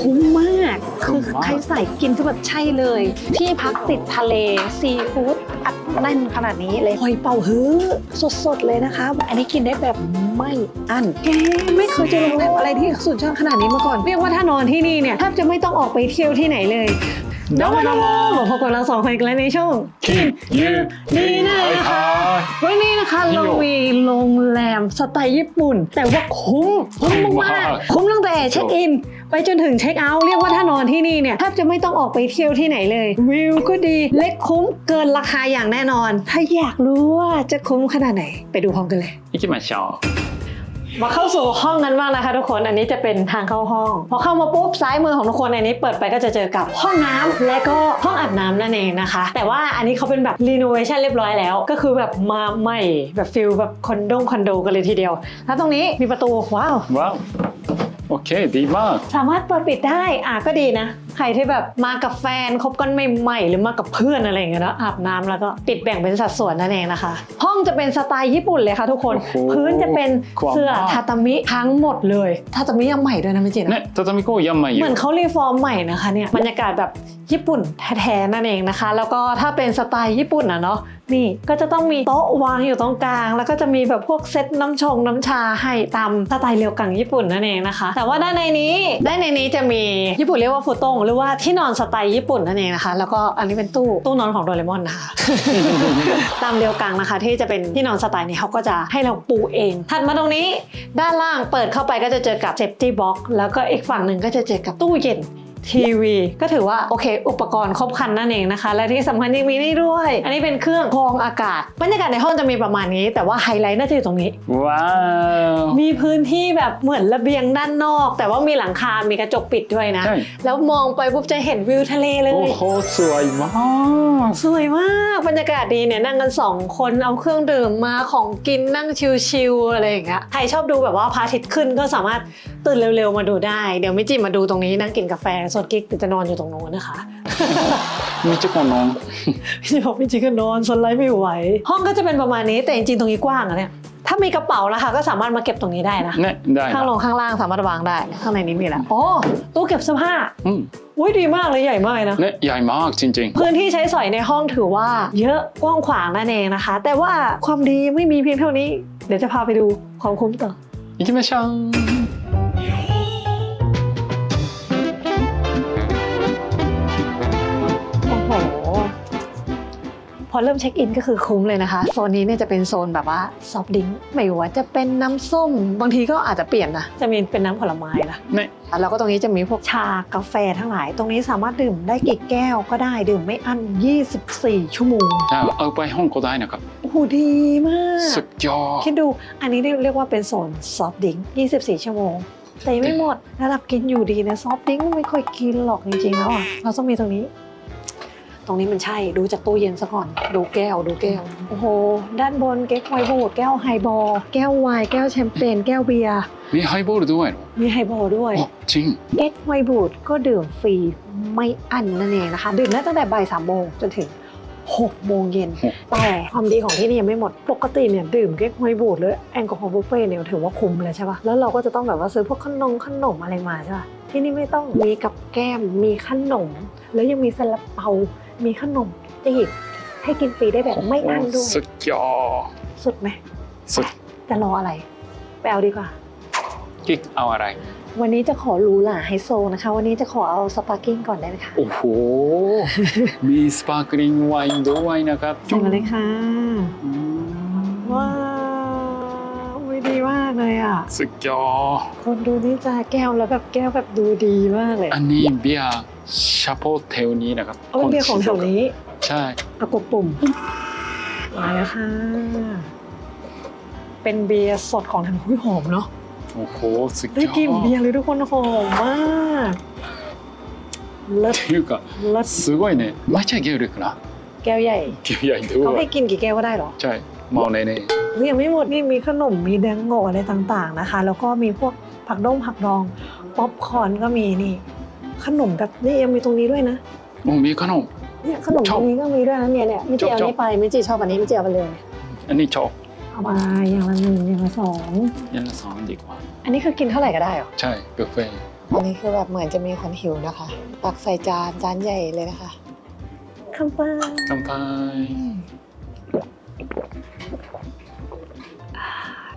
คุ้มมาก คือใครใส่กินคือแบบใช่เลย ที่พักติดทะเลซีฟู้ดอัดแน่นขนาดนี้เลยหอยเป่าฮื้อสดๆเลยนะคะ อันนี้กินได้แบบไม่อั้นแกไม่เคยเจอโรงแรมอะไรที่สุดยอดขนาดนี้มาก่อน เรียกว่าถ้านอนที่นี่เนี่ยแทบจะไม่ต้องออกไปเที่ยวที่ไหนเลยน้องวันโมพบกับเราสองคนกันในช่วงกินยืนดีนะคะวันนี้นะคะเรามีโรงแรมสไตล์ญี่ปุ่น แต่ว่าคุ้มคุ้มมากคุ้มตั้งแต่เช็คอิน ไปจนถึงเช็คเอาท์เรียกว่าถ้านอนที่นี่เนี่ยแทบจะไม่ต้องออกไปเที่ยวที่ไหนเลย วิวก็ดีเล็กคุ้มเกินราคาอย่างแน่นอน ถ้าอยากรู้ว่าจะคุ้มขนาดไหน ไปดูพร้อมกันเลย い行きましょ มาเข้าสู่ห้องกันบ้างนะคะทุกคน อันนี้จะเป็นทางเข้าห้อง พอเข้ามาปุ๊บซ้ายมือของทุกคนอันนี้เปิดไปก็จะเจอกับห้องน้ำและก็ห้องอาบน้ำนั่นเองนะคะ แต่ว่าอันนี้เขาเป็นแบบรีโนเวชั่นเรียบร้อยแล้ว ก็คือแบบมาใหม่แบบฟิลแบบคอนโดคอนโดกันเลยทีเดียว แล้วตรงนี้มีประตูว้าว うわお โอเค ดีมาก สามารถเปิดปิดได้ อะก็ดีนะใครที่แบบมากับแฟนคบกันใหม่ๆหรือมากับเพื่อนอะไรเงี้ยนะอาบน้ำแล้วก็ปิดแบ่งเป็นสัดส่วนนั่นเองนะคะ ห้องจะเป็นสไตล์ญี่ปุ่นเลยค่ะทุกคน พื้นจะเป็นเสื้อทาตามิทั้งหมดเลยทาตามิยังใหม่ด้วยนะไม่จริงนะทาตามิก็ยังใหม่อยู่เหมือนเขารีฟอร์มใหม่นะคะเนี่ยบรรยากาศแบบญี่ปุ่นแท้ๆนั่นเองนะคะ แล้วก็ถ้าเป็นสไตล์ญี่ปุ่นอะเนาะนี่ก็จะต้องมีโต๊ะวางอยู่ตรงกลาง แล้วก็จะมีแบบพวกเซตน้ำชงน้ำชาให้ตามสไตล์เรียวกังญี่ปุ่นนั่นเองนะคะ แต่ว่าด้านในนี้ด้านในนี้จะมีญี่ปุ่นเรียกว่าฟูตงหรือว่าที่นอนสไตล์ญี่ปุ่นนั่นเองนะคะ แล้วก็อันนี้เป็นตู้ตู้นอนของโดเรมอนนะคะ ตามเรียวกังนะคะ ที่จะเป็นที่นอนสไตล์นี้เขาก็จะให้เราปูเอง ถัดมาตรงนี้ด้านล่างเปิดเข้าไปก็จะเจอกับเซฟตี้บ็อกแล้วก็อีกฝั่งหนึ่งก็จะเจอกับตู้เย็น ทีวี ก็ถือว่าโอเค อุปกรณ์ครบครันนั่นเองนะคะ และที่สำคัญยังมีนี่ด้วย อันนี้เป็นเครื่องกรองอากาศ บรรยากาศในห้องจะมีประมาณนี้ แต่ว่าไฮไลท์น่าจะอยู่ตรงนี้ ว้าว มีพื้นที่แบบเหมือนระเบียงด้านนอก แต่ว่ามีหลังคา มีกระจกปิดด้วยนะ ใช่ แล้วมองไปปุ๊บจะเห็นวิวทะเลเลโอ้ย โหสวยมากสวยมากบรรยากาศดีเนี่ยนั่งกันสองคนเอาเครื่องดื่มมาของกินนั่งชิลๆอะไรอย่างเงี้ยใครชอบดูแบบว่าพระอาทิตย์ขึ้นก็สามารถตื่นเร็วๆมาดูได้ เดี๋ยวมิจิมาดูตรงนี้นั่งกินกาแฟส่วนกิ๊กจะนอนอยู่ตรงโน้นนะคะ มีจุกนอนพี่จิ๊กบอกพี่จิ๊กนอนสไลด์ไม่ไหว ห้องก็จะเป็นประมาณนี้แต่จริงๆตรงนี้กว้างอะเนี่ยถ้ามีกระเป๋านะคะก็สามารถมาเก็บตรงนี้ได้นะเนี่ยได้ข้างลงข้างล่างสามารถวางได้ ข้างในนี้มีแล้วโอ้ตู้เก็บเสื้อผ้าอุ้ยดีมากเลยใหญ่มากนะเนี่ยใหญ่มากจริง ๆ พื้นที่ใช้สอยในห้องถือว่า เยอะกว้างขวางนั่นเองนะคะ แต่ว่าความดีไม่มีเพียงเท่านี้ เดี๋ยวจะพาไปดูความคุ้มต่ออิจิมะช่าง อเริ่มเช็คอินก็คือคุ้มเลยนะคะ โซนนี้เนี่ยจะเป็นโซนแบบว่าซอฟต์ดิงไม่ว่าจะเป็นน้ำส้ม บางทีก็อาจจะเปลี่ยนนะ จะมีเป็นน้ำผลไม้ละเนี่แล้วก็ตรงนี้จะมีพวกชากาแฟทั้งหลาย ตรงนี้สามารถดื่มได้กี่แก้วก็ได้ดื่มไม่อั้น 24 ชั่วโมงเอาไปห้องก็ได้นะครับโอ้ดีมาก สุดยอดคิดดูอันนี้เรียกว่าเป็นโซนซอฟต์ดิง24 ชั่วโมงแต่ไม่หมดระดับกินอยู่ดีนะซอฟต์ดิงไม่ค่อยกินหรอกจริงๆแล้วอะเราต้องมีตรงนี้ ตรงนี้มันใช่ ดูจากตู้เย็นซะก่อน ดูแก้ว ดูแก้ว โอ้โห ด้านบนเก๊กไวน์บูดแก้วไฮบอลแก้วไวน์แก้วแชมเปญแก้วเบียร์มีไฮบอลด้วยเหรอมีไฮบอลด้วย โอ้จริง เก๊กไวน์บูดก็ดื่มฟรีไม่อั้นนั่นเองนะคะ ดื่มได้ตั้งแต่บ่ายสามโมงจนถึง6โมงเย็นโอ้แต่ความดีของที่นี่ยังไม่หมด ปกติเนี่ยดื่มเก๊กไวน์บูดหรือแอลกอฮอล์บุฟเฟ่ต์เนี่ยถือว่าคุ้มเลยใช่ปะแล้วเราก็จะต้องแบบว่าซื้อพวกขนมขนมอะไรมาใช่ปะที่นี่ไม่ต้องมีกับแก้มมีขนม แล้วยังมีซาลาเปา มีขนมจีบให้กินฟรีได้แบบไม่อั้นด้วย สุดยอด สุดไหม สุด จะรออะไร ไปเอาดีกว่า กิ๊กเอาอะไร วันนี้จะขอหรูหราไฮโซนะคะ วันนี้จะขอเอาสปาร์กิ้งก่อนได้ไหมคะโอ้โห มีสปาร์คลิงไวน์ด้วยนะครับใส่มาเลยค่ะอืมว้าวอุ๊ยดี มากเลยอ่ะ สุดยอด คนดูนี่จะแก้วแล้วแบบแก้วแบบดูดีมากเลย อันนี้เบียร์ชาโปเทลนี้นะครับ เอาเป็นเบียร์ของแถวนี้ ใช่ เอากดปุ่ม มาแล้วค่ะ เป็นเบียร์สดของทางหุ้ยหอมเนาะ โอ้โห สุดย ได้ อด กลิ่นเบียร์เลยทุกคนหอมมากเลิศ っていうか เลิศ すごいね抹茶牛乳かな แก้วใหญ่ いやいやど เขา う ให้กินกี่แก้วก็ได้เหรอ ใช่เ มองในนี่ยังไม่หมดนี่มีขนมมีแดงโงอะไรต่างๆนะคะ แล้วก็มีพวกผักดองผักดองป๊อปคอนก็มีนี่ ขนมแบบนี่ยังมีตรงนี้ด้วยนะมมีขนม เนี่ยขนมตรงนี้ก็มีด้วยนะเนี่ยเนี่ยไม่จีชอเอานี่ไปไม่จีชอบอันนี้ไม่จีเอาไปเลย อันนี้ชอบเอาไปอย่างละหนึ่งอย่างละสองยันละสองดีกว่า อันนี้คือกินเท่าไหร่ก็ได้หรอใช่บุฟเฟ่อันนี้คือแบบเหมือนจะมีคนหิวนะคะตักใส่จานจานใหญ่เลยนะคะคำป้า ทำไป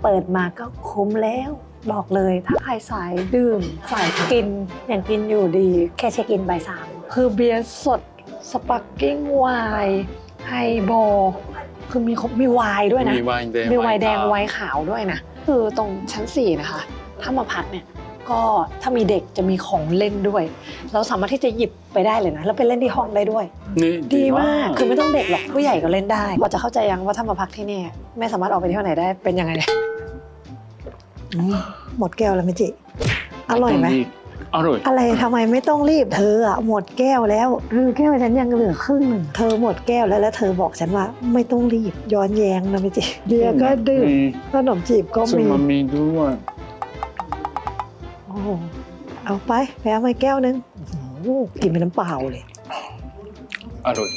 เปิดมาก็คุ้มแล้ว บอกเลยถ้าใครสายดื่ม สายกิน อย่างกินอยู่ดี แค่เช็คอินใบสามคือเบียร์สด สปาร์กิ้งไวน์ไฮบอลคือมีมีไวน์ด้วยนะ มีไวน์แดงมีไวน์แดงไวน์ขาวด้วยนะ คือตรงชั้นสี่นะคะ ถ้ามาพักเนี่ย ก็ถ้ามีเด็กจะมีของเล่นด้วย เราสามารถที่จะหยิบไปได้เลยนะแล้วไปเล่นที่ห้องได้ด้วยねดีมากคือไม่ต้องเด็กหรอกผู้ใหญ่ก็เล่นได้พอจะเข้าใจยังว่าถ้ามาพักที่นี่ไม่สามารถออกไปเที่ยวไหนได้เป็นยังไงเนี่ยอืมหมดแก้วแล้วมิจิ อร่อยไหม อร่อย อะไรทำไมไม่ต้องรีบเธออะหมดแก้วแล้วเออแก้วฉันยังเหลือครึ่งหนึ่งเธอหมดแก้วแล้วแล้วเธอบอกฉันว่า ไม่ต้องรีบย้อนแย้งนะมิจิเบียร์ก็ดื่มมีขนมจีบก็ซึ่งมี มันมีด้วยโอ้โห เอาไปแพ้มาแก้วนึงโอ้โหกินเป็นน้ำเปล่าเลย อร่อย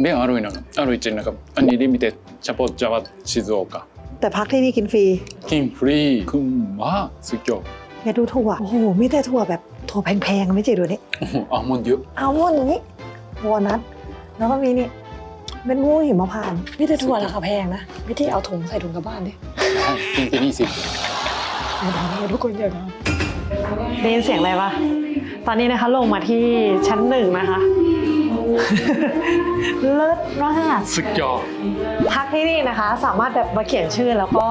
เบียร์อร่อยนะครับอร่อยจริงนะครับ อันนี้ลิมิเต็ดเฉพาะจังหวัด静岡แต่พักที่นี่กินฟรี กินฟรีคุ้มมากสุดยอดอย่าดูถั่วโอ้โหมีแต่ถั่วแบบถั่วแพงๆไม่เจดูนี่โอ้โหอัลมอนด์เยอะอัลมอนด์อย่างนี้วอลนัทแล้วก็มีนี่เป็นม่วงหิมพานต์มีแต่ถั่วราคาแพงนะไม่ที่เอาถุงใส่ถุงกลับบ้านดิใช่กินที่นี่สิอย่าทำทุกคนอย่าทำ ได้ยินเสียงอะไรปะตอนนี้นะคะลงมาที่ชั้นหนึ่งนะคะ เลิศมากสุดยอดพักที่นี่นะคะ สามารถแบบมาเขียนชื่อแล้วก็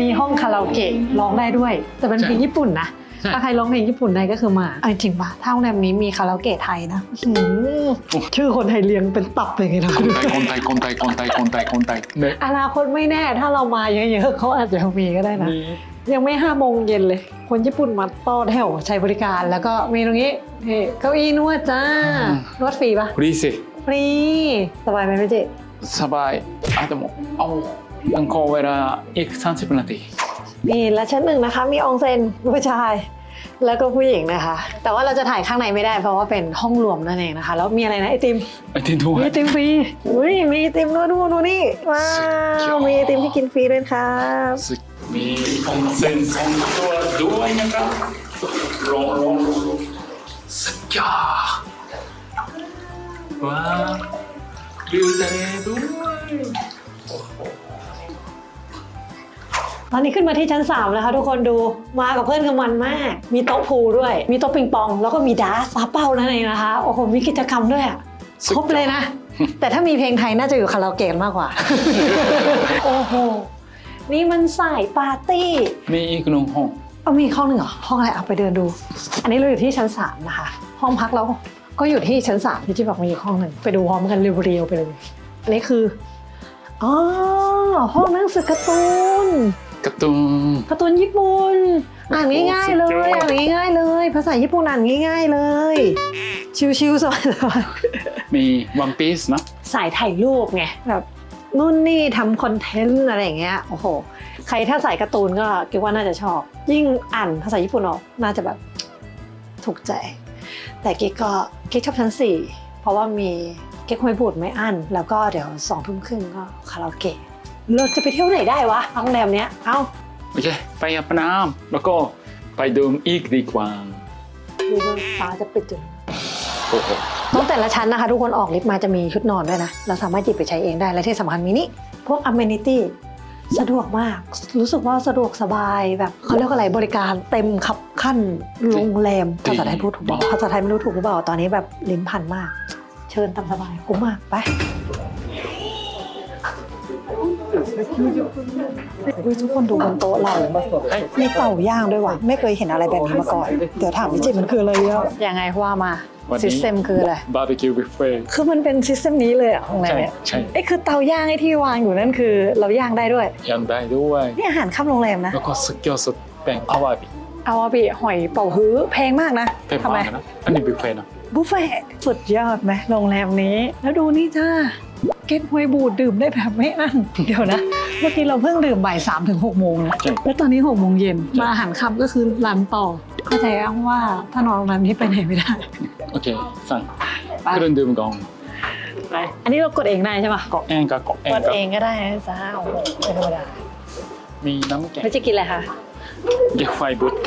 มีห้องคาราโอเกะร้องได้ด้วย แต่เป็นเพลงญี่ปุ่นนะใช่ ถ้าใครร้องเพลงญี่ปุ่นได้ก็คือมาไอ้จริงปะถ้าโรงแรมนี้มีคาราโอเกะไทยนะชื่อคนไทยเลี้ยงเป็นตับเลยไงนะคนไทยคนไทยคนไทยคนไทยคนไทยคนไทยอนาคตไม่แน่ถ้าเรามาเยอะๆเขาอาจจะมีก็ได้นะ ยังไม่ห้าโมงเย็นเลย คนญี่ปุ่นมาต้อนแถวใช้บริการแล้วก็มีตรงนี้เก้าอี้นวดจ้านวดฟรีปะฟรีสิฟรีสบายไหมพี่เจสบายอาจจะเอาอังคอเวลาอีกสามสิบนาที นี่และชั้นหนึ่งนะคะ มีองเซนผู้ชาย แล้วก็ผู้หญิงนะคะ แต่ว่าเราจะถ่ายข้างในไม่ได้เพราะว่าเป็นห้องรวมนั่นเองนะคะ แล้วมีอะไรนะไอติมไอติมถ้วย มีไอติมฟรีอุ้ยมีไอติมด้วยดูดูนี่ว้าวมีไอติมที่กินฟรีด้วยครับมีองเซนสองตัวด้วยนะครับลองรององสุดยอดว้าวดูทะเลด้วย ตอนนี้ขึ้นมาที่ชั้น 3 แล้วค่ะทุกคนดูมากับเพื่อนกันมันมาก มีโต๊ะพูลด้วย มีโต๊ะปิงปอง แล้วก็มีดาร์สปาเป้านั่นเองนะคะ โอ้โห มีกิจกรรมด้วยอะครบเลยนะ แต่ถ้ามีเพลงไทยน่าจะอยู่คาราโอเกะมากกว่า โอ้โห นี่มันสายปาร์ตี้ มีอีกหนึ่งห้องเอามีอีกห้องหนึ่งเหรอ ห้องอะไรเอาไปเดินดู อันนี้เราอยู่ที่ชั้น 3 นะคะ ห้องพักเราก็อยู่ที่ชั้น3ที่ที่บอกมีอีกห้องหนึ่งไปดูพร้อมกันเรียวๆไปเลย อันนี้คืออ๋อห้องหนังสือการ์ตูน การ์ตูนการ์ตูนญี่ปุ่นอ่านง่ายๆเลสุดยอดยอ่านง่ายๆเลย ภาษาญี่ปุ่นอ่านง่ายๆเลย ชิวๆสบายมีวันพีซนะๆสายถ่ายรูปไงแบบนู่นนี่ทำคอนเทนต์อะไรอย่างเงี้ยโอ้โห ใครถ้าสายการ์ตูนก็คิดว่าน่าจะชอบ ยิ่งอ่านภาษาญี่ปุ่นออกน่าจะแบบถูกใจ แต่กิ๊กก็กิ๊กชอบชั้นสี่เพราะว่ามีกิ๊กควยบูดไม่อั้นแล้วก็เดี๋ยวสองทุ่มครึ่งก็คาราโอเกะ เราจะไปเที่ยวไหนได้วะโรงแรมเนี้ย เอ้าโอเค ไปอาบน้ำแล้วก็ไปดื่มอีกดีกว่าดูว่าฟ้าจะปิดจนโอ้โหต้องแต่ละชั้นนะคะ ทุกคนออกลิฟต์มาจะมีชุดนอนด้วยนะ เราสามารถหยิบไปใช้เองได้ และที่สำคัญมีนี่ พวกอ m เมนิตี้สะดวกมาก รู้สึกว่าสะดวกสบายแบบเขาเรียกว่าอะไรบริการเต็มขับขั้นโรงแรมภาษาไทยพูดถูกเปล่าภาษาไทยไม่รู้ถูกหรือเปล่าตอนนี้แบบลิ้นพันมาก เชิญตามสบายคุ้มมากไป อุ๊ยทุกคนดูบนโต๊ะเรา มีเต่าย่างด้วยว่ะ ไม่เคยเห็นอะไรแบบนี้มาก่อน เดี๋ยวถามพี่จิมันคืออะไรอะยังไงว่ามาวันนี้ซิสเต็มคืออะไร บาร์บีคิวบุฟเฟ่ต์คือมันเป็นซิสเต็มนี้เลยอะของไหนใช่เนี่ยใช่ไอ้คือเตาย่างไอ้ที่วางอยู่นั่นคือ เราย่างได้ด้วยยังได้ด้วยนี่อาหารข้ามโรงแรมนะ แล้วก็สุดยอดสุดเป็นอาวาบิเอาอาบิหอยเป่าฮื้อแพงมากนะเป็นทำไมมากนะอันนี้บุฟเฟ่ต์นะบุฟเฟ่ต์สุดยอดไหมโรงแรมนี้ แล้วดูนี่จ้า เก็ตฮวยบูดดื่มได้แบบไม่อั้นเดี๋ยวนะ เมื่อกี้เราเพิ่งดื่มบ่ายสามถึงหกโมงนะใช่แล้วตอนนี้หกโมงเย็นมาอาหารค่ำก็คือรันต่อเข้าใจอ้างว่าถ้านอนโรงแรมนี้ไปไหนไม่ได้ โอเค สั่งไปเครื่องดื่มก่อนไปอันนี้เรากดเองได้ใช่ปะกดเองกับกดเองกดกับเองก็ได้นะจ้าโอ้โหไม่ธรรมดามีน้ำแข็งแล้วจะกินอะไรคะเยกไฟบุตร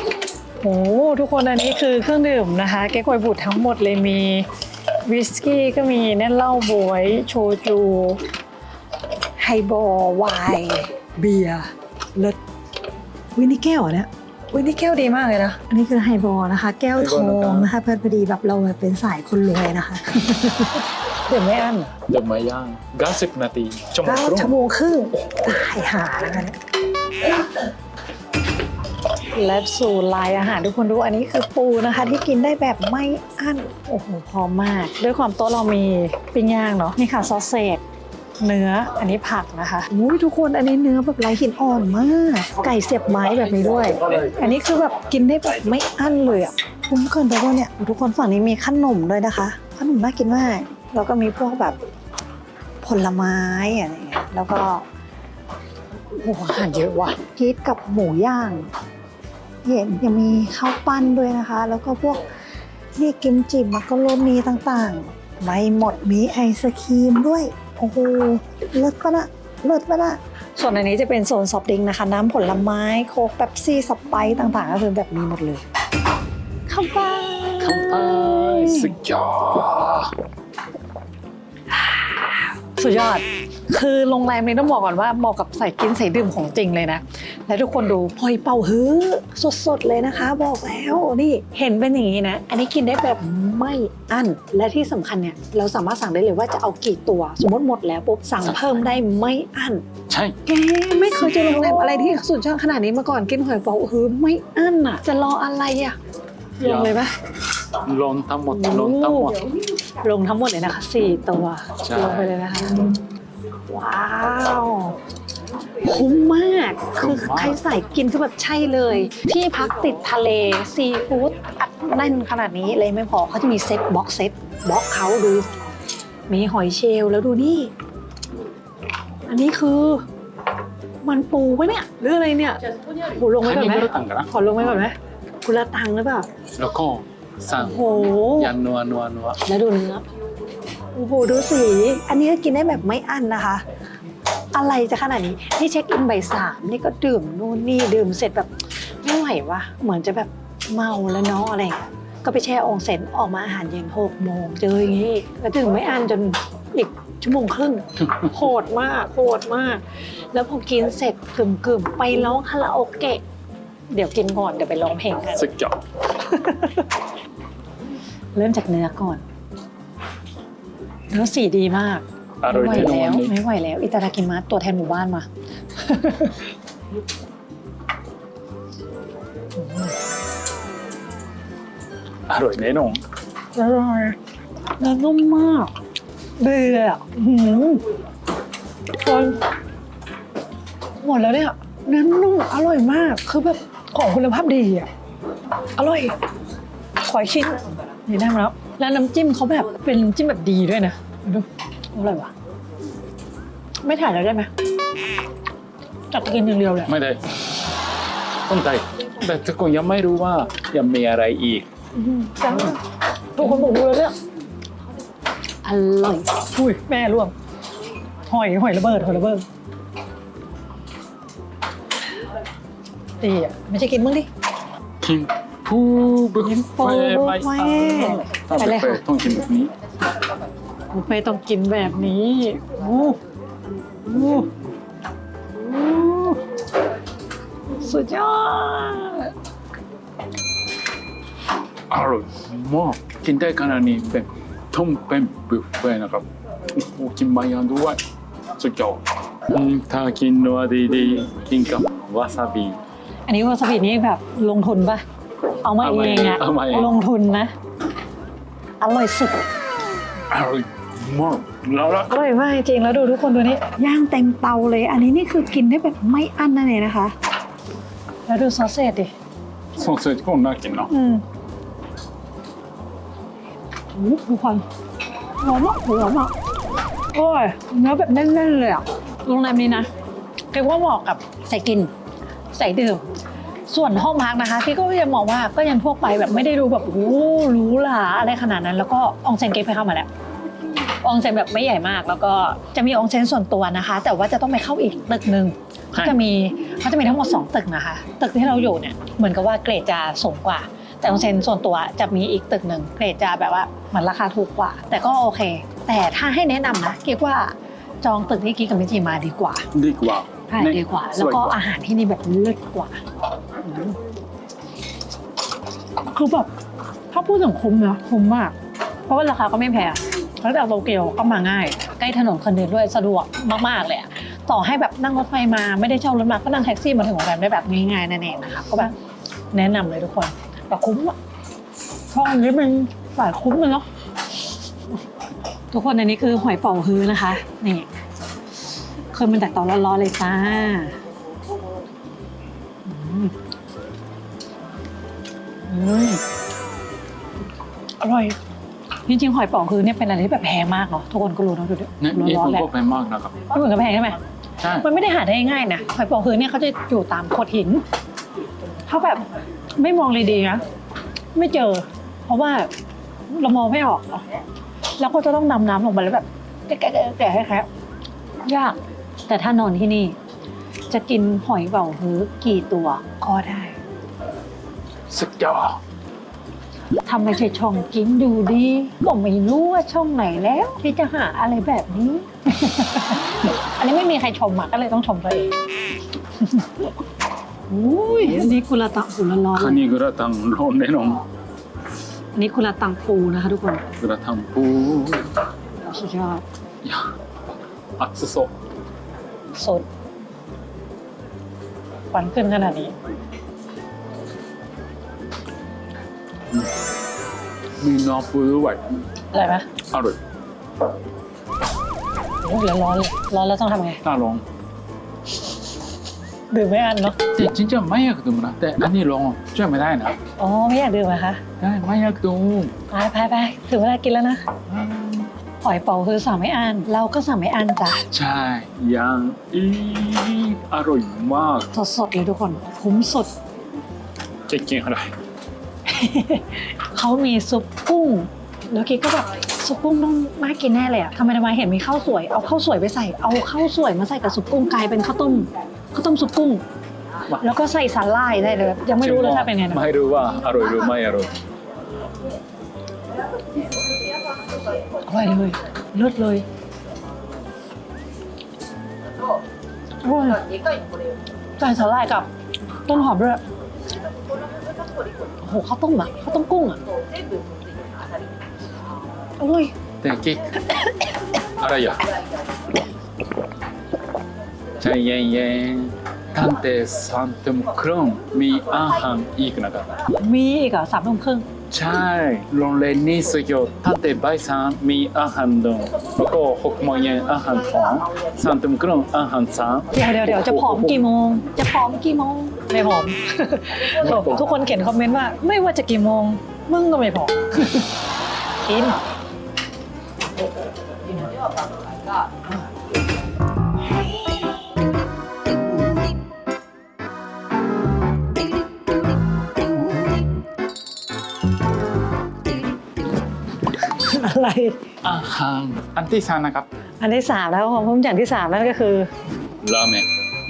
โอ้ทุกคนอันนี้คือเครื่องดื่มนะคะแก้ควยบุตรทั้งหมดเลยมี วิสกี้ก็มีแน่นเหล้าบวย โชจู ไฮบอลไวน์เบียร์เลิศวินี่แก้วเหรอเนี่ยวินี่แก้วดีมากเลยนะ อันนี้คือไฮบอลนะคะ แก้วทองนะคะเพื่อนพอดีแบบเราเป็นสายคนรวยนะคะเดี๋ยวไม่อั้นเหรอเดี๋ยวมาย่าง90นาทีชั่วโมงเก้าครึ่งชั่วโมงครึ่งตายหาแล้วกัน และสู่ลายอาหารทุกคนดูอันนี้คือปูนะคะ ที่กินได้แบบไม่อั้น โอ้โหพร้อมมาก ด้วยความโต๊ะเรามีปิ้งย่างเนาะนี่ค่ะซอสเศษเนื้ออันนี้ผักนะคะอุ้ยทุกคนอันนี้เนื้อแบบไร้หินอ่อนมาก ไก่เสียบไม้แบบนี้ด้วย อันนี้คือแบบกินได้แบบไม่อั้นเลยอะคุ้มเกินไปว่าเนี่ยทุกคนฝั่งนี้มีขนมด้วยนะคะขนมน่ากินมากแล้วก็มีพวกแบบผลไม้อะไรเงี้ยแล้วก็โอ้โหอาหารเยอะว่ะพีทกับหมูย่าง เห็นยังมีข้าวปั้นด้วยนะคะ แล้วก็พวกนี่กิมจิมักกะโรนีต่างๆ ไม่หมดมีไอศครีมด้วย โอ้โหเลิศปะนะเลิศปะนะส่วนอันนี้จะเป็นโซนซอฟต์ดริงก์นะคะ น้ำผลไม้โค้กเป๊ปซี่สไปซ์ต่างๆ ก็คือแบบมีหมดเลยข้าวปั้น乾杯สุดยอด สุดยอด คือโรงแรมนี้ต้องบอกก่อนว่าเหมาะกับใส่กินใส่ดื่มของจริงเลยนะ และทุกคนดูพลอยเป่าฮื้อสดๆเลยนะคะ บอกแล้วนี่เห็นเป็นอย่างนี้นะ อันนี้กินได้แบบไม่อั้น และที่สำคัญเนี่ยเราสามารถสั่งได้เลยว่าจะเอากี่ตัว สมมติหมดแล้วปุ๊บสั่งเพิ่มได้ไม่อั้น ใช่แกไม่เคยเจอโรงแรมอะไรที่สุดยอดขนาดนี้มาก่อนกินหอยเป๋าฮื้อไม่อั้นอะ จะรออะไรอะลงเลยปะลงทั้งหมดลงทั้งหมดลงทั้งหมดเลยนะคะสี่ตัวใช่ลงไปเลยนะคะ ว้าวคุ้มมาก คือใครใส่กินคือแบบใช่เลย ที่พักติดทะเลซีฟู้ดอัดแน่นขนาดนี้เลยไม่พอเขาจะมีเซ็ตบ็อกเซ็ตบ็อกเขาดู มีหอยเชลล์แล้วดูนี่ อันนี้คือ มันปูปะเนี่ยหรืออะไรเนี่ยโหลงไว้ให้ก่อนมีไหมกระตังกันนะขอลงไว้ก่อนไหมคุณละตังหรือเปล่าแล้วก็สั่งโอ้โหยันนัวนัวนัวแล้วดูเนื้อ โอ้โหดูสี อันนี้ก็กินได้แบบไม่อั้นนะคะ อะไรจะขนาดนี้นี่เช็คอินบ่ายสามนี่ก็ดื่มนู่นนี่ดื่มเสร็จแบบไม่ไหววะเหมือนจะแบบเมาแล้วเนาะอะไรอย่างเงี้ยก็ไปแช่องเซ็นออกมาอาหารเย็นหกโมงเจออย่างนี้แล้วดื่มไม่อั้นจนอีกชั่วโมงครึ่งโหดมากโหดมาก แล้วพอกินเสร็จกึ่มๆไปร้องคาราโอเกะ เดี๋ยวกินก่อนเดี๋ยวไปร้องเพลงกันสุดยอดเริ่มจากเนื้อก่อน เนื้อสีดีมากอร่ไม่อยไหวแน่นอแล้นวเลยไม่ไหวแล้ว อิตาดากิมัสตัวแทนหมู่บ้านมาอร่อยแน่นอนอร่อยเนื้อนุ่มมากดีเลยอะอื้อหืมคนหมดแล้วเนี่ยเนื้อนุ่มอร่อยมากคือแบบของคุณภาพดีอะอร่อยขออีกชิ้นนี่ได้มาแล้ว แล้วน้ำจิ้มเขาแบบเป็นน้ำจิ้มแบบดีด้วยนะดูอร่อยวะไม่ถ่ายแล้วได้ไหมจัดกินอย่างเดียวเลยไม่ได้ต้องได้แต่ทุกคนยังไม่รู้ว่ายังมีอะไรอีกจังทุกคนบอกดูแล้วเนี่ยอร่อยอุ้ยแม่ร่วงหอยหอยระเบิดหอยระเบิดดีอะไม่ใช่กินมึงดิกิน ผู้บุฟกินปูเฟ่บุไม่ฟเฟ่เอาถ้าไปบุเลฟยเฟ่ค่ะต้องกินแบบนี้บุฟเฟ่ต้องกินแบบนี้โอ้โหโอ้สุดยอดอร่อยมากกินได้ขนาดนี้เป็นต้องเป็นบุฟเฟ่นะครับโอ้กินมายังด้วยสุดยอดอืมถ้ากินนัวดีๆกินกับวาซาบิอันนี้วาซาบินี่แบบลงทุนปะ เอามาเองอะเอามาเองลงทุนนะ อร่อยสุด อร่อยมากแล้วละอร่อยมากจริงๆแล้วดูทุกคนดูนี่ย่างเต็มเตาเลย อันนี้นี่คือกินได้แบบไม่อั้นนั่นเองนะคะ แล้วดูซอสเศษดิซอสเสร็จก็น่ากินเนาะอืมโอ้โหทุกคนหอมมากหอมมากโอ้ยเนื้อแบบแน่นๆเลยอะโรงแรมนี้นะเรียกว่าเหมาะกับใส่กิน ใส่ดื่ม ส่วนห้องพักนะคะพี่ก็ยังมองว่าก็ยังทั่วไปแบบไม่ได้ดูแบบโอ้โหหรูหราอะไรขนาดนั้น แล้วก็อองเซนเก็บไปเข้ามาแล้วอองเซนแบบไม่ใหญ่มาก แล้วก็จะมีอองเซนส่วนตัวนะคะ แต่ว่าจะต้องไปเข้าอีกตึกหนึ่งก็จะมีเขาจะมีทั้งหมด2ตึกนะคะ ตึกที่เราอยู่เนี่ยเหมือนกับว่าเกรดจะสูงกว่า แต่ของเซนส่วนตัวจะมีอีกตึกหนึ่งเกรดจะแบบว่าเหมือนราคาถูกกว่า แต่ก็โอเค แต่ถ้าให้แนะนำนะกิ๊กว่าจองตึกที่กิ๊กกับมิจิมาดีกว่า ดีกว่าใช่ねดีกว่าสแล้ววยก็กว่าอาหารที่นี่แบบเลิศกว่าอืม คือแบบถ้าพูดถึงคุ้มนะคุ้มมาก เพราะว่าราคาก็ไม่แพงแล้วจากโตเกียวก็มาง่าย ใกล้ถนนคนเดินด้วยสะดวกมาก ๆ เลยอะต่อให้แบบนั่งรถไฟมาไม่ได้เช่ารถมาก็นั่งแท็กซี่มาถึงโรงแรมได้แบบง่ายๆนั่นเองนะคะก็แบบแนะนำเลยทุกคนแต่คุ้มอะช่องนี้เป็นสายคุ้มเลยเนาะทุกคนอันนี้คือหอยเป๋าฮื้อนะคะ นี่เคยมันจากเตาร้อนๆเลยจ้า อร่อย จริงๆหอยป๋องคือเนี่ยเป็นอะไรที่แบบแพงมากเนาะทุกคนก็รู้เนอะดูดิเนี่ยร้อนแรงะก็ไปมากนะครับ มันเหมือนกับแพงใช่ไหม ใช่ มันไม่ได้หาได้ง่ายนะหอยปองฮือเนี่ยเขาจะอยู่ตามโขดหินเขาแบบไม่มองเลยดีนะไม่เจอ เพราะว่าเรามองไม่ออกอะแล้วก็จะต้องดำน้ำลงไปแล้วแบบแกะแกะแกะแกะแคยาก แต่ถ้านอนที่นี่ จะกินหอยเป่าฮื้อกี่ตัวก็ได้ สุดยอดทำไมใช่ช่องกินดูดีบอกไม่รู้ว่าช่องไหนแล้ว ที่จะหาอะไรแบบนี้ อันนี้ไม่มีใครชมอ่ก็เลยต้องชมตัวเองอุ้ยนี่กุลาตังปูร้อนคันนี้กุลาตังร้อนแน่นอนอันนี้กุลาตังปูนะคะทุกคนกุลาตังปูสุดยอดอัศสดสดควันขึ้นขนาดนี้ มีนอปูด้วยอะไรยไหมอร่อยโอ้ยล้วร้อนเลยร้อนแล้วต้องทำไงน่าลองดื่มไม่อันเนาะแต่จริงๆไม่อยากดื่มนะแต่อันนี้ลองช่วยไม่ได้นะอ๋อไม่อยากดื่มเหรอคะได้ไม่อยากดื่มไปไปไปถึงเวลากินแล้วนะหอยเป๋าคือสั่งไม่อันเราก็สั่งไม่อันจ้ะใช่ยังอีอร่อยมากสดๆเลยทุกคนคุ้มสุดจริงๆอร่อย เขามีซุปกุ้ง แล้วกิ๊กก็แบบซุปกุ้งต้องน่ากินแน่เลยอะทำไมทำไมเห็นมีข้าวสวย เอาข้าวสวยไปใส่ เอาข้าวสวยมาใส่กับซุปกุ้งกลายเป็นข้าวต้มข้าวต้มซุปกุ้งว้าแล้วก็ใส่สาหร่ายได้เลย ยังไม่รู้รสชาติเป็นไงนะ ไม่รู้ว่าอร่อยหรือไม่อร่อยอร่อยเลยเลิศเลยอร่อยใส่สาหร่ายกับต้นหอมด้วย โหข้าวต้มอะข้าวต้มกุ้งอะโอ้ย Thank you อะไรอย่ะใจเย็นย็นๆตอนเแต่สามทุ่มครึ่งมีอาหารอีกนะครับมีอีกอะสามทุ่มครึ่งใช่โรงเรียนนี้สุดยอดตั้งแตบ่ายสามมีอาหารดองแล้วก็หกโมงเย็นอาหารสองสามทุ่มครึ่งอาหารสาม เดี๋ยวเดี๋ยวเดี๋ยวจะผอมกี่โมง จะผอมกี่โมง ไม่ผอม ทุกคนเขียนคอมเมนต์ว่า ไม่ว่าจะกี่โมง มึงก็ไม่ผอมกินอะไร อาหารอันที่สามนะครับ อันที่สามแล้วของผมอย่างที่สามนั่นก็คือ ราเมง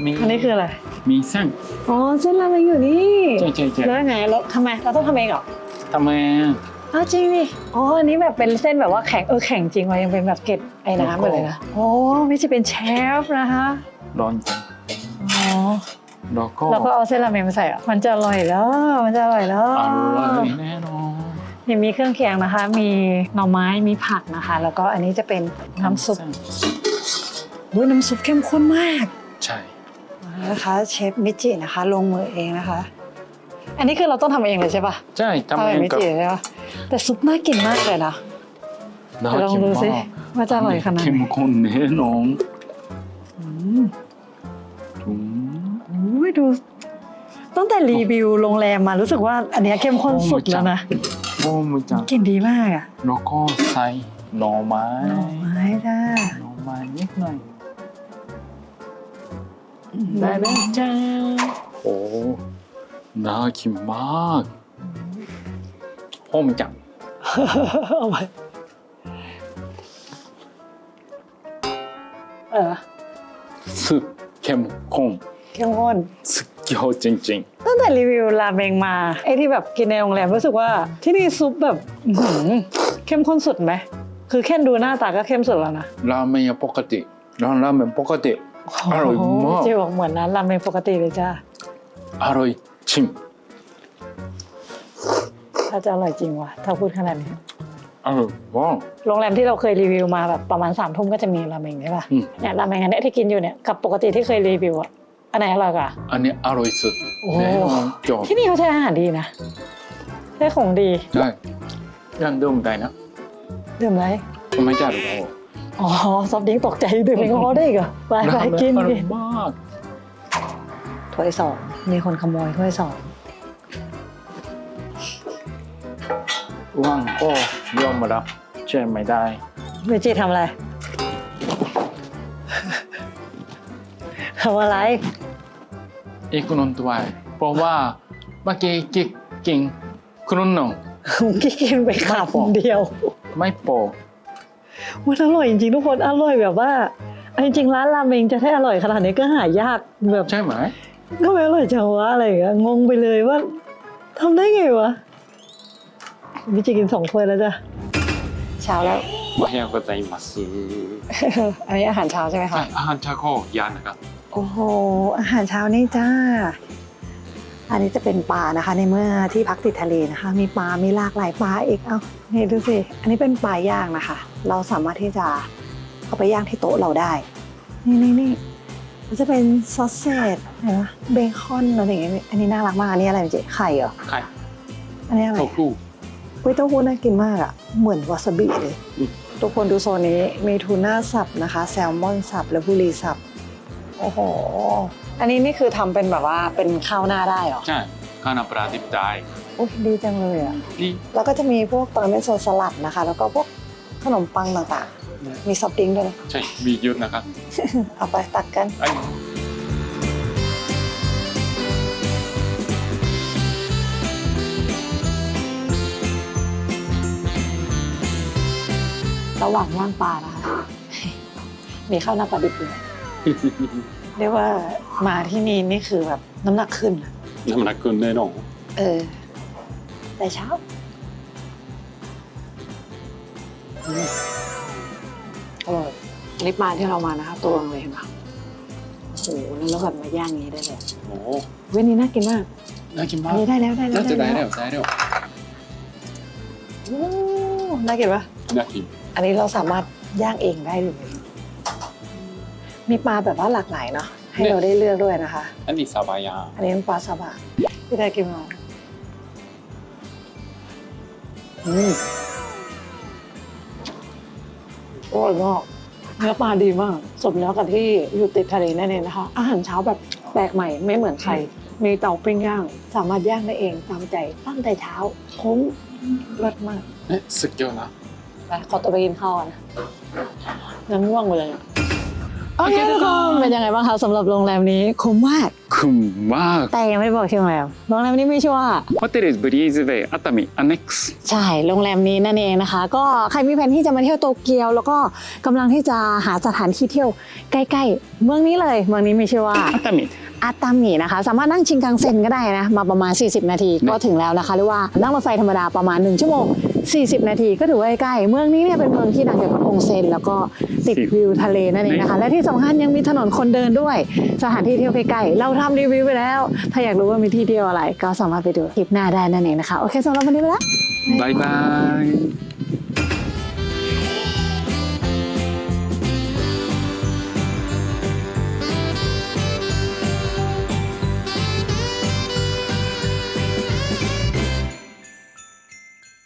มีอันนี้คืออะไร มีเส้นอ๋อเส้นราเมงอยู่นี่ใช่ใช่ใช่แล้วยังไงแล้วทำไมเราต้องทำเองเหรอทำไมอ้าวจริงดิอ๋ออันนี้แบบเป็นเส้นแบบว่าแข็งเออแข็งจริงว่ะยังเป็นแบบเกล็ดไอ้น้ำไปเลยนะโอ้ไม่ใช่เป็นเชฟนะคะร้อนจังอ๋อแล้วก็แล้วก็เอาเส้นราเมงมาใส่เหรอมันจะอร่อยแล้ว มันจะอร่อยแล้วอร่อยแน่นอนยังมีเครื่องเคียงนะคะ มีหน่อไม้มีผักนะคะ แล้วก็อันนี้จะเป็นน้ำซุปอุ้ยน้ำซุปเข้มข้นมาก ใช่ นะคะ เชฟมิจินะคะ ลงมือเองนะคะ อันนี้คือเราต้องทำเองเลยใช่ปะใช่ทำทำเอเองงมิกับ จิใช่ปะแต่ซุปน่ากินมากเลยนะ น่าลองกินดูสิมากว่าจะอร่อยขนาดไหเข้มนข้นแน่นอนอืมอืมอุ้ยดู ตั้งแต่รีวิวโรงแรมมารู้สึกว่าอันเนี้ยเข้มข้นสุดแล้วนะโอ้มือจังกลินดีมากอะแล้วก็ใส่หน่อไม้หน่อไม้จ้าหน่อไม้นิดหน่อย ได้แล้วจ้าโอ้น่ากินมากหอมจังเอาไปเออซุปเข้มข้นเข้มข้นสุดยอดจริงตั้งแต่รีวิวราเมงมาไอ้ที่แบบกินในโรงแรมรู้สึกว่าที่นี่ซุปแบบอื้อหือเข้มข้นสุดไหม คือแค่ดูหน้าตาก็เข้มสุดแล้วนะๆราเมงปกติร้านราเมงปกติ อร่อยมาก เจ๊บอกเหมือนร้านราเมงปกติเลยจ้าอร่อยจริงถ้าจะอร่อยจริงว่ะถ้าพูดขนาดนี้ อร่อยว้าวโรงแรมที่เราเคยรีวิวมาแบบประมาณสามทุ่มก็จะมีราเมงใช่ป่ะอืม เนี่ยราเมงอันเนี้ยที่กินอยู่เนี่ยกับปกติที่เคยรีวิวอะอันไหนอร่อยกว่า อันนี้อร่อยสุดโอ้ แน่นอนจบที่นี่เขาใช้อาหารดีนะใช้ของดีใช่ยังดื่มได้นะดื่มอะไรไม่จ่ายหรอก อ๋อซอฟต์ดริงก์ตกใจดื่มแอลกอฮอล์ได้อีกเหรอไปไปราเมงกินอร่กิอยนมากถ้วยสองมีคนขโมยถ้วยสองว่างก็ยอมมารับเชื่อไม่ได้เมจิทำอะไรทำอะไรอีกคนตัวเพราะว่าเมื่อกี้กินกินครุนนงกี้กินไปไม่พอคำเดียว ไม่พอ มันอร่อยจริงๆทุกคนอร่อยแบบว่าเอาจริงๆร้านราเมงจะให้อร่อยขนาดนี้ก็หายากแบบ ใช่ไหม ก็ไม่อร่อยจังวะอะไรอย่างเงี้ยงงไปเลยว่าทำได้ไงวะมิจิกินสองถ้วยแล้วจ้ะเช้าแล้ว おはようございます。 อันนี้อาหารเช้าใช่ไหม は คะ い、อาหารเช้าก็ยานนะครับ โอ้โห อาหารเช้านี่จ้า อันนี้จะเป็นปลานะคะ ในเมื่อที่พักติดทะเลนะคะ มีปลา มีหลากหลายปลาอีก เอา้านี่ดูสิ อันนี้เป็นปลาย่างนะคะ เราสามารถที่จะเอาไปย่างที่โต๊ะเราได้ นี่นี่นี่จะเป็นซอสเซจเห็นไหมเบคอนอะไรอย่างเงี้ย อันนี้น่ารักมาก อันนี้อะไรเจ๊ไข่เหรอ ไข่ อันนี้อะไรเต้าหู้เว้ยเต้าหู้น่ากินมากอะ เหมือนวาซาบิเลย ทุกคนดูโซนนี้ มีทูน่าสับนะคะ แซลมอนสับ และบุรีสับ โอ้โห อันนี้นี่คือทำเป็นแบบว่าเป็นข้าวหน้าได้เหรอใช่ข้าวหน้าปลาดิบได้อ้ยดีจังเลยอะ นี่แล้วก็จะมีพวกตอนเป็นโซนสลัดนะคะ แล้วก็พวกขนมปังต่างๆ มีซอฟต์ดิงกด้วยใช่มีเยอะนะครับเอาไปตักกันระหว่างย่างปลานะคะ มีข้าวหน้าปลาดิบด้วย เรียกว่ามาที่นี่นี่คือแบบน้ำหนักขึ้นอะน้ำหนักขึ้นแน่นอนเออ แต่เช้าอืมอร่อยลิปมาที่เรามานะคะตัวเลยเห็นปะโอ้โหแล้วแบบมาย่างอย่างนี้ได้เลยโอ้เว้ยนี่น่ากินมากน่ากินมาอันกนี้ได้แล้วได้แล้วน่าจะได้แล้วได้แล้วโอ้น่ากินปะน่ากินอันนี้เราสามารถย่างเองได้เลย มีปลาแบบว่าหลากหลายเนาะให้เราได้เลือกด้วยนะคะ อันนี้ซาบายา อันนี้เป็นปลาซาบะพี่ได้กินมาอืมอร่อยมากเนื้อปลาดีมาก สมแล้วกับที่อยู่ติดทะเลนั่นเองนะคะ อาหารเช้าแบบแปลกใหม่ไม่เหมือนใคร มีเตาปิ้งย่าง สามารถย่างได้เองตามใจตั้งแต่เช้าคุ้มรสมาก เอ๊ะสุดยอดนะ ไปขอตัวไปกินข้าวก่อนนะยังง่วงเลยอะ โอเคทุกคนเป็นยังไงบ้างคะสำหรับโรงแรมนี้คุ้มมากคุ้มมาก.แต่ยังไม่บอกชื่อโรงแรมโรงแรมนี้ไมีชื่อว่า 호텔 is 브 Atami Annex. ใช่ โรงแรมนี้นั่นเองนะคะ ก็ใครมีแผนที่จะมาเที่ยวโตเกียว แล้วก็กำลังที่จะหาสถานที่เที่ยวใกล้ ๆ เมืองนี้เลย เมืองนี้ไมีชื่อว่า 아타미 อาตามินะคะ สามารถนั่งชิงกังเซ็นก็ได้นะมาประมาณ 40 นาทีก็ถึงแล้วนะคะ หรือว่านั่งรถไฟธรรมดาประมาณ 1 ชั่วโมง 40 นาทีก็ถือว่าใกล้เมืองนี้เนี่ยเป็นเมืองที่ดังจากองเซนแล้วก็ติดวิวทะเลนั่นเองนะคะ และที่สำคัญยังมีถนนคนเดินด้วย สถานที่เที่ยวใกล้เราทำรีวิวไปแล้ว ถ้าอยากรู้ว่ามีที่เที่ยวอะไร ก็สามารถไปดูคลิปหน้าได้นั่นเองนะคะโอเคสำหรับวันนี้ไปแล้วบายบาย